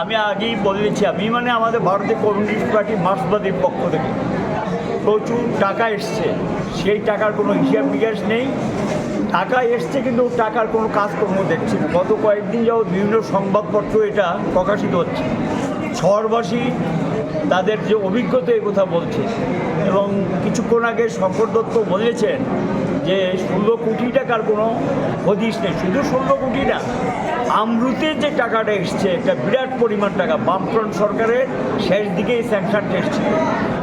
আমি আগেই বলেছি আমি মানে আমাদের ভারতীয় কমিউনিস্ট পার্টি মার্ক্সবাদীর পক্ষ থেকে। প্রচুর টাকা এসছে, সেই টাকার কোনো হিসাব নিকাশ নেই। টাকা এসছে কিন্তু টাকার কোনো কাজকর্ম দেখছি না। গত কয়েকদিন যাও বিভিন্ন সংবাদপত্র এটা প্রকাশিত হচ্ছে। শহরবাসী তাদের যে অভিজ্ঞতা এই কথা বলছে এবং কিছুক্ষণ আগে শঙ্কর দত্ত বলেছেন যে ষোলো কোটি টাকার কোনো হদিস নেই, শুধু ষোলো কোটি না আমরুতে যে টাকাটা এসছে, একটা বিরাট পরিমাণ টাকা, বামফ্রন্ট সরকারের শেষ দিকে এই স্যাংশনটা এসছে।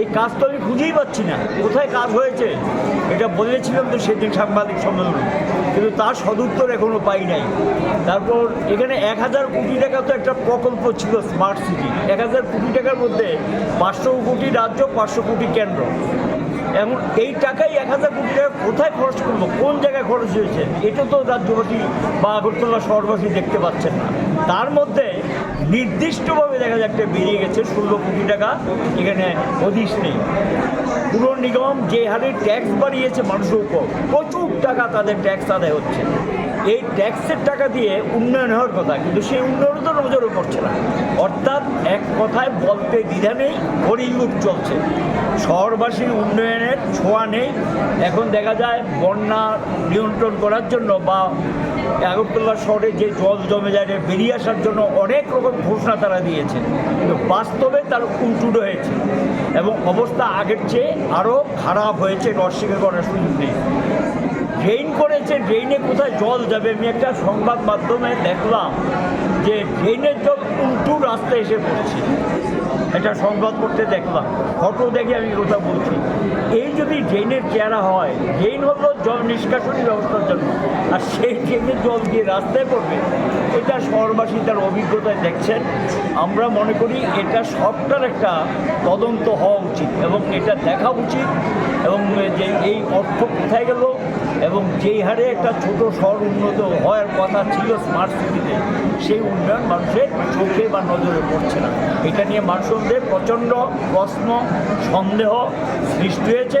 এই কাজ তো আমি খুঁজেই পাচ্ছি না, কোথায় কাজ হয়েছে? এটা বলেছিলাম তো সেদিন সাংবাদিক সম্মেলনে, কিন্তু তার সদুত্তর এখনও পাই নাই। তারপর এখানে এক হাজার কোটি টাকা তো একটা প্রকল্প ছিল স্মার্ট সিটি এক হাজার কোটি টাকার মধ্যে পাঁচশো কোটি রাজ্য, পাঁচশো কোটি কেন্দ্র। এমন এই টাকাই এক হাজার কোটি টাকা কোথায় খরচ করব? কোন জায়গায় খরচ হয়েছে? এটা তো রাজ্যবাসী বা আগরতলা শহরবাসী দেখতে পাচ্ছেন না। তার মধ্যে নির্দিষ্টভাবে দেখা যাচ্ছে বেরিয়ে গেছে, ষোলো কোটি টাকা এখানে হদিশ নেই। পুর নিগম যে হারে ট্যাক্স বাড়িয়েছে মানুষের উপর, প্রচুর টাকা তাদের ট্যাক্স আদায় হচ্ছে। এই ট্যাক্সের টাকা দিয়ে উন্নয়ন হওয়ার কথা, কিন্তু সেই উন্নয়ন তো নজরে পড়ছে না। অর্থাৎ এক কথায় বলতে দ্বিধা নেই হরিলুট চলছে। শহরবাসীর উন্নয়নের ছোঁয়া নেই। এখন দেখা যায় বন্যা নিয়ন্ত্রণ করার জন্য বা আগরতলা শহরে যে জল জমে যায় বেরিয়ে আসার জন্য অনেক রকম ঘোষণা তারা দিয়েছে। কিন্তু বাস্তবে তার উল্টুটো হয়েছে। এবং অবস্থা আগের চেয়ে আরও খারাপ হয়েছে অস্বীকার করার সুযোগ নেই। ড্রেন করেছে ড্রেনে কোথায় জল যাবে? আমি একটা সংবাদ মাধ্যমে দেখলাম যে ড্রেনের জল উল্টু রাস্তায় এসে পড়ছে। এটা সংবাদ করতে দেখলাম। ফটো দেখে আমি কথা বলছি। এই যদি ড্রেনের চেহারা হয়, ড্রেন হলো জল নিষ্কাশনী ব্যবস্থার জন্য। আর সেই ড্রেনের জল দিয়ে রাস্তায় পড়বে, এটা শহরবাসী তার অভিজ্ঞতায় দেখছেন। আমরা মনে করি এটা সবটার একটা তদন্ত হওয়া উচিত এবং এটা দেখা উচিত এবং যে এই অর্থ কোথায় গেল এবং যেই হারে একটা ছোট শহর উন্নত হওয়ার কথা ছিল স্মার্ট সিটিতে সেই উন্নয়ন মানুষের চোখে বা নজরে পড়ছে না। এটা নিয়ে মানুষদের প্রচণ্ড প্রশ্ন সন্দেহ সৃষ্টি হয়েছে।